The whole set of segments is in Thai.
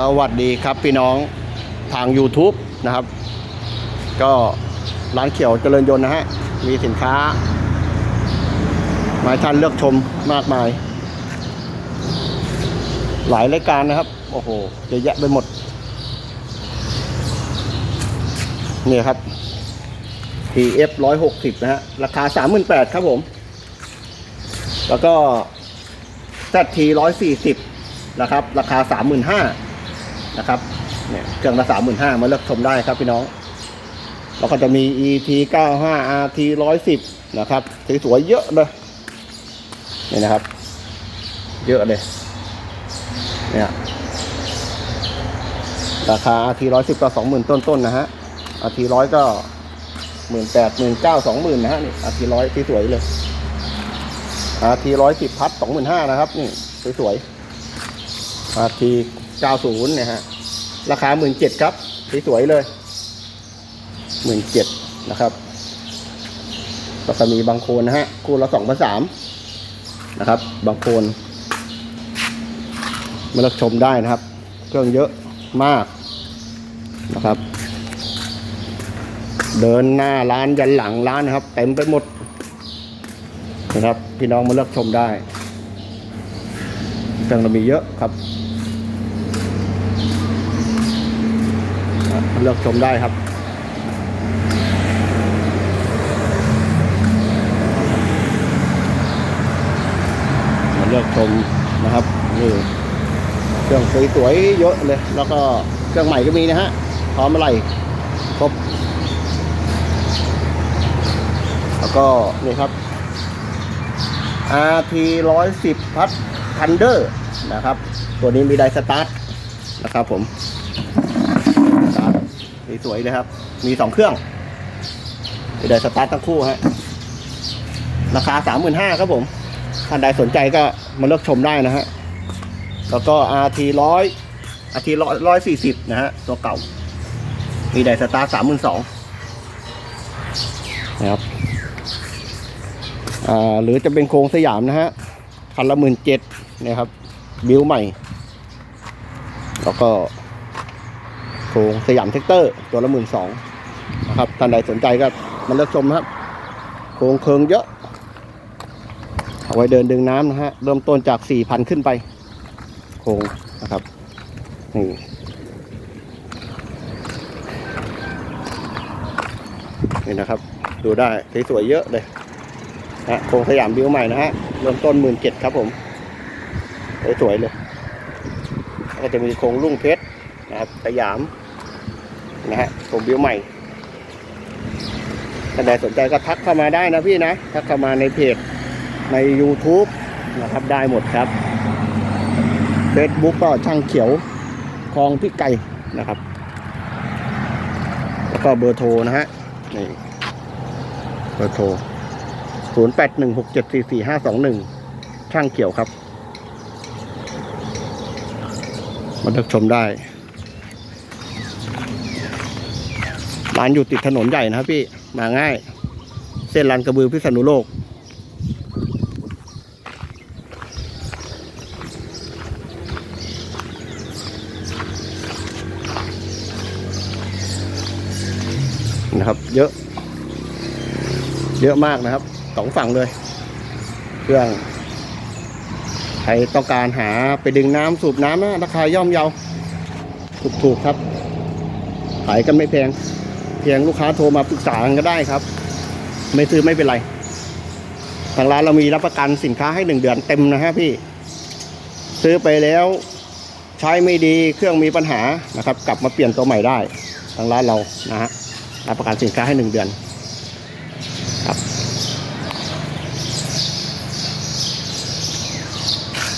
สวัสดีครับพี่น้องทาง YouTube นะครับ ก็ร้านเขียวเจริญยนต์นะฮะ มีสินค้าหมาให้ท่านเลือกชมมากมาย หลายรายการนะครับ โอ้โหเยอะแยะไปหมด นี่ครับ TF 160 นะฮะ ราคา 38,000ครับผม แล้วก็ ZT 140นะครับ ราคา 35,000 นะครับเนี่ยเครื่องละ35,000มาเลือกชมได้ครับพี่น้อง แล้วก็จะมี ET 95 RT 110 นะครับสวยๆเยอะเลยนี่นะครับ เยอะเลยเนี่ยราคา RT 110ก็20,000 ต้นๆนะฮะ RT 100ก็18,000 19,000 20,000นนะฮะนี่ RT 100สวยๆเลย RT 110พัด25,000นห้านะครับ นี่สวยๆ RT 90เนี่ยฮะราคา 17,000ครับสวยๆเลย 17,000นะครับแล้วก็มีบางโคนนะฮะคูณละ2,300นะครับ บางโคนมาเลือกชมได้นะครับ เครื่องเยอะมากนะครับ เดินหน้าร้านยันหลังร้านนะครับเต็มไปหมดนะครับพี่น้องมาเลือกชมได้เครื่องเรามีเยอะครับอะ เลือกชมได้ครับมาเลือกชมนะครับนี่เครื่องสวยๆเยอะเลย แล้วก็เครื่องใหม่ก็มีนะฮะพร้อมอะไรครบแล้วก็นี่ครับ RT 110พัดทันเดอร์นะครับ ตัวนี้มีไดสตาร์ทนะครับผม สวยๆเลยครับ มีสองเครื่องมีไดสตาร์ททั้งคู่ฮะราคา35,000ครับผมท่านใดสนใจก็มาเลือกชมได้นะฮะแล้วก็ RT 100 RT 140นะฮะ ตัวเก่า มีไดสตาร์ท32,000นสองนะครับอ่าหรือจะเป็นโครงสยามนะฮะคันละหมื่นเจ็ดนี่ยครับ บิวใหม่ แล้วก็ ครงสยามเทคเตอร์ ตัวละหมื่นสองนะครับท่านใดสนใจก็มาเลือกชมนะครับโครงเคิงเยอะเอาไว้เดินดึงน้ำนะฮะเริ่มต้นจากสี่พันขึ้นไป โครงนะครับนี่นี่นะครับ ดูได้สวยๆเยอะเลยนะโครงสยามบิวใหม่นะฮะเริ่มต้นหมื่นเจ็ดครับผมสวยๆเลย ก็จะมีโครงลุ่งเพชรนะครับสยาม นะฮะโครงบิวใหม่ท่านใดสนใจก็ทักเข้ามาได้นะพี่นะ ทักเข้ามาในเพจใน YouTube นะครับได้หมดครับ Facebook ก็ช่างเขียวคลองพี่ไก่นะครับ แล้วก็เบอร์โทรนะฮะนี่เบอร์โทรศูนย์แปดหนึ่งหกเจ็ดสี่สี่ห้าสองหนึ่งช่างเกี่ยวครับ มาเลือกชมได้ ร้านอยู่ติดถนนใหญ่นะครับพี่ มาง่าย เส้นลานกระบือพิษณุโลก นะครับ เยอะ เยอะมากนะครับสองฝั่งเลย เครื่องใครต้องการหาไปดึงน้ำสูบน้ำนะราคาย่อมเยาถูกถูกๆครับ ขายกันไม่แพง พียงลูกค้าโทรมาปรึกษากันก็ได้ครับ ไม่ซื้อไม่เป็นไรทางร้านเรามีรับประกันสินค้าให้หนึ่งเดือนเต็มนะฮะพี่ ซื้อไปแล้วใช้ไม่ดีเครื่องมีปัญหานะครับ กลับมาเปลี่ยนตัวใหม่ได้ ทางร้านเรานะฮะรับประกันสินค้าให้หนึ่งเดือนครับ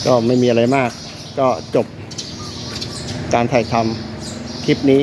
ก็ไม่มีอะไรมาก ก็จบการถ่ายทำคลิปนี้